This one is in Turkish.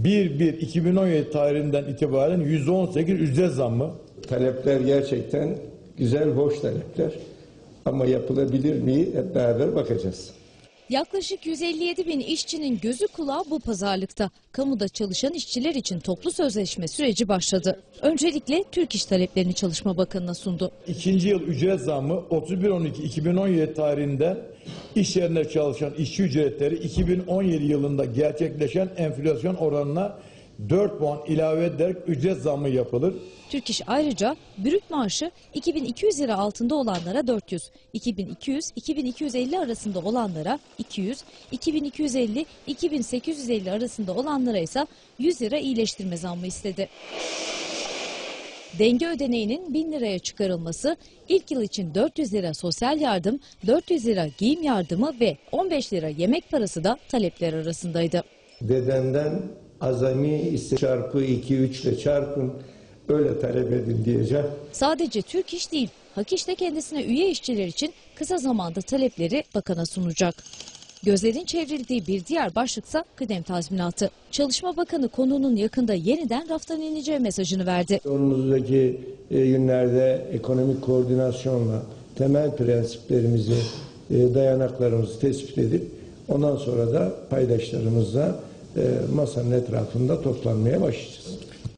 1-1-2017 tarihinden itibaren %18 ücret zammı. Talepler gerçekten güzel, hoş talepler. Ama yapılabilir mi hep beraber bakacağız. Yaklaşık 157 bin işçinin gözü kulağı bu pazarlıkta. Kamuda çalışan işçiler için toplu sözleşme süreci başladı. Öncelikle Türk İş taleplerini Çalışma Bakanı'na sundu. İkinci yıl ücret zammı 31-12-2017 tarihinden iş yerinde çalışan işçi ücretleri 2017 yılında gerçekleşen enflasyon oranına 4 puan ilave ederek ücret zammı yapılır. Türk İş ayrıca brüt maaşı 2200 lira altında olanlara 400, 2200-2250 arasında olanlara 200, 2250-2850 arasında olanlara ise 100 lira iyileştirme zammı istedi. Denge ödeneğinin 1000 liraya çıkarılması, ilk yıl için 400 lira sosyal yardım, 400 lira giyim yardımı ve 15 lira yemek parası da talepler arasındaydı. Dedenden azami ise çarpı 2-3 ile çarpın öyle talep edin diyeceğim. Sadece Türk İş değil, Hak İş de kendisine üye işçiler için kısa zamanda talepleri bakana sunacak. Gözlerin çevrildiği bir diğer başlıksa kıdem tazminatı. Çalışma Bakanı konunun yakında yeniden raftan ineceği mesajını verdi. Önümüzdeki e, günlerde ekonomik koordinasyonla temel prensiplerimizi, e, dayanaklarımızı tespit edip ondan sonra da paydaşlarımızla e, masanın etrafında toplanmaya başlayacağız.